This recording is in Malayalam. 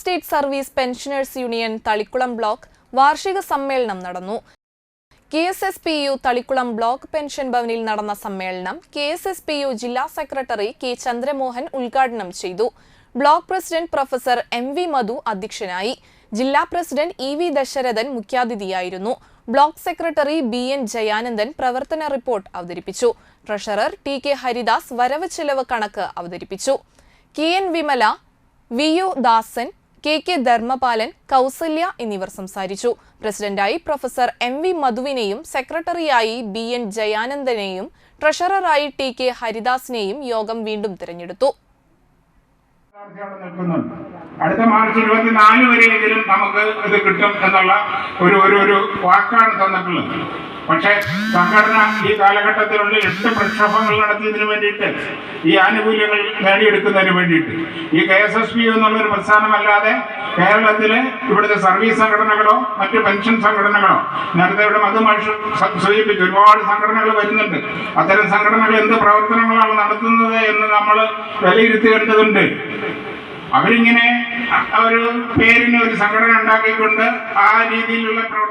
State service pensioners union Thalikkulam block വാർഷിക സമ്മേളനം നടന്നു. K S S P U Thalikkulam block pension ഭവനിൽ നടന്ന സമ്മേളനം K S S P U ജില്ലാ സെക്രട്ടറി കെ ചന്ദ്രമോഹൻ ഉദ്ഘാടനം ചെയ്തു. Block president professor M V Madhu അധ്യക്ഷനായി. ജില്ലാ president E V Dasharathan മുഖ്യാതിഥിയായിരുന്നു. Block secretary B N Jayanandan പ്രവർത്തന റിപ്പോർട്ട് അവതരിപ്പിച്ചു. ട്രഷറർ ടി കെ ഹരിദാസ് വരവ് ചെലവ് കണക്ക് അവതരിപ്പിച്ചു. K N Vimala V U Dasan K K Dharmapalan Kausalya എന്നിവർ സംസാരിച്ചു. പ്രസിഡന്റായി പ്രൊഫസർ എം വി മധുവിനെയും സെക്രട്ടറിയായി ബി എൻ ജയാനന്ദനെയും ട്രഷററായി ടി കെ ഹരിദാസിനെയും യോഗം വീണ്ടും തിരഞ്ഞെടുത്തു. അടുത്ത മാർച്ച് ഇരുപത്തിനാല് വരെയെങ്കിലും നമുക്ക് ഇത് കിട്ടും എന്നുള്ള ഒരു ഒരു വാക്കാണ് തന്നിട്ടുള്ളത്. പക്ഷേ സംഘടന ഈ കാലഘട്ടത്തിലുള്ള എട്ട് പ്രക്ഷോഭങ്ങൾ നടത്തിയതിന് വേണ്ടിയിട്ട് ഈ ആനുകൂല്യങ്ങൾ നേടിയെടുക്കുന്നതിന് വേണ്ടിയിട്ട്. ഈ കെ എസ് എസ് പി എന്നുള്ളൊരു പ്രസ്ഥാനമല്ലാതെ കേരളത്തിലെ ഇവിടുത്തെ സർവീസ് സംഘടനകളോ മറ്റ് പെൻഷൻ സംഘടനകളോ നേരത്തെ ഇവിടെ മധുമാഷ് സൂചിപ്പിച്ചു ഒരുപാട് സംഘടനകൾ വരുന്നുണ്ട്. അത്തരം സംഘടനകൾ എന്ത് പ്രവർത്തനങ്ങളാണ് നടത്തുന്നത് എന്ന് നമ്മൾ വിലയിരുത്തേണ്ടതുണ്ട്. അവരിങ്ങനെ ഒരു പേരിന് ഒരു സംഘടന ഉണ്ടാക്കിക്കൊണ്ട് ആ രീതിയിലുള്ള